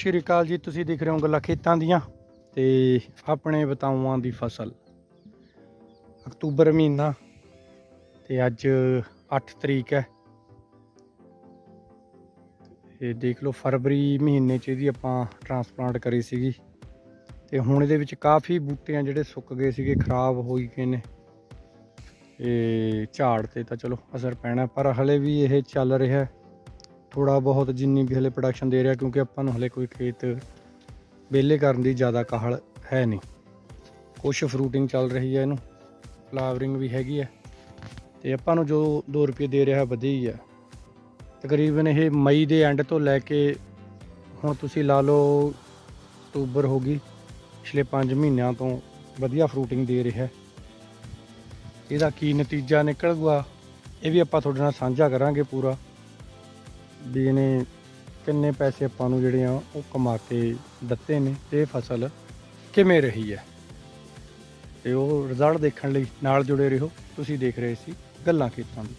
ਸ਼੍ਰੀ ਅਕਾਲ ਜੀ, ਤੁਸੀਂ ਦੇਖ ਰਹੇ ਹੋ ਗੱਲਾਂ ਖੇਤਾਂ ਦੀਆਂ ਤੇ ਆਪਣੇ ਬਤਾਊਆਂ ਦੀ ਫਸਲ। ਅਕਤੂਬਰ ਮਹੀਨਾ ਤੇ ਅੱਜ 8 ਤਰੀਕ ਹੈ। ਇਹ ਦੇਖ ਲਓ, ਫਰਵਰੀ ਮਹੀਨੇ ਚ ਇਹਦੀ ਆਪਾਂ ਟਰਾਂਸਪਲਾਂਟ ਕਰੀ ਸੀਗੀ। ਤੇ ਹੁਣ ਇਹਦੇ ਵਿੱਚ ਕਾਫੀ ਬੂਟੇ ਆ ਜਿਹੜੇ ਸੁੱਕ ਗਏ ਸੀਗੇ, ਖਰਾਬ ਹੋਈ ਗਏ ਨੇ। ਇਹ ਝਾੜ ਤੇ ਤਾਂ ਚਲੋ ਅਸਰ ਪੈਣਾ, ਪਰ ਹਲੇ ਵੀ ਇਹ ਚੱਲ ਰਿਹਾ ਥੋੜਾ ਬਹੁਤ ਜਿੰਨੀ ਵੀ ਹਲੇ ਪ੍ਰੋਡਕਸ਼ਨ ਦੇ ਰਿਹਾ ਕਿਉਂਕਿ ਆਪਾਂ ਨੂੰ ਹਲੇ ਕੋਈ ਖੇਤ ਵਿਹਲੇ ਕਰਨ ਦੀ ਜ਼ਿਆਦਾ ਕਾਹਲ ਹੈ ਨਹੀਂ। ਕੁਛ ਫਰੂਟਿੰਗ ਚੱਲ ਰਹੀ ਹੈ ਇਹਨੂੰ ਫਲਾਵਰਿੰਗ ਵੀ ਹੈਗੀ ਹੈ ਤੇ ਆਪਾਂ ਨੂੰ ਜੋ 2 ਰੁਪਏ ਦੇ ਰਿਹਾ ਵਧੀਆ ਹੀ। ਹੈ ਤਕਰੀਬਨ ਇਹ ਮਈ ਦੇ ਐਂਡ ਤੋਂ ਲੈ ਕੇ ਹੁਣ ਤੁਸੀਂ ਲਾ ਲਓ ਅਕਤੂਬਰ ਹੋ ਗਈ, ਪਿਛਲੇ 5 ਮਹੀਨਿਆਂ ਤੋਂ ਵਧੀਆ ਫਰੂਟਿੰਗ ਦੇ ਰਿਹਾ। ਇਹਦਾ ਕੀ ਨਤੀਜਾ ਨਿਕਲੂਗਾ, ਇਹ ਵੀ ਆਪਾਂ ਤੁਹਾਡੇ ਨਾਲ ਸਾਂਝਾ ਕਰਾਂਗੇ ਪੂਰਾ। ਵੀ ਇਹਨੇ ਕਿੰਨੇ ਪੈਸੇ ਆਪਾਂ ਨੂੰ ਜਿਹੜੇ ਆ ਉਹ ਕਮਾ ਕੇ ਦਿੱਤੇ ਨੇ ਤੇ ਇਹ ਫਸਲ ਕਿਵੇਂ ਰਹੀ ਹੈ? ਤੇ ਉਹ ਰਿਜ਼ਲਟ ਦੇਖਣ ਲਈ ਨਾਲ ਜੁੜੇ ਰਹੋ, ਤੁਸੀਂ ਦੇਖ ਰਹੇ ਸੀ ਗੱਲਾਂ ਖੇਤਾਂ ਦੀ।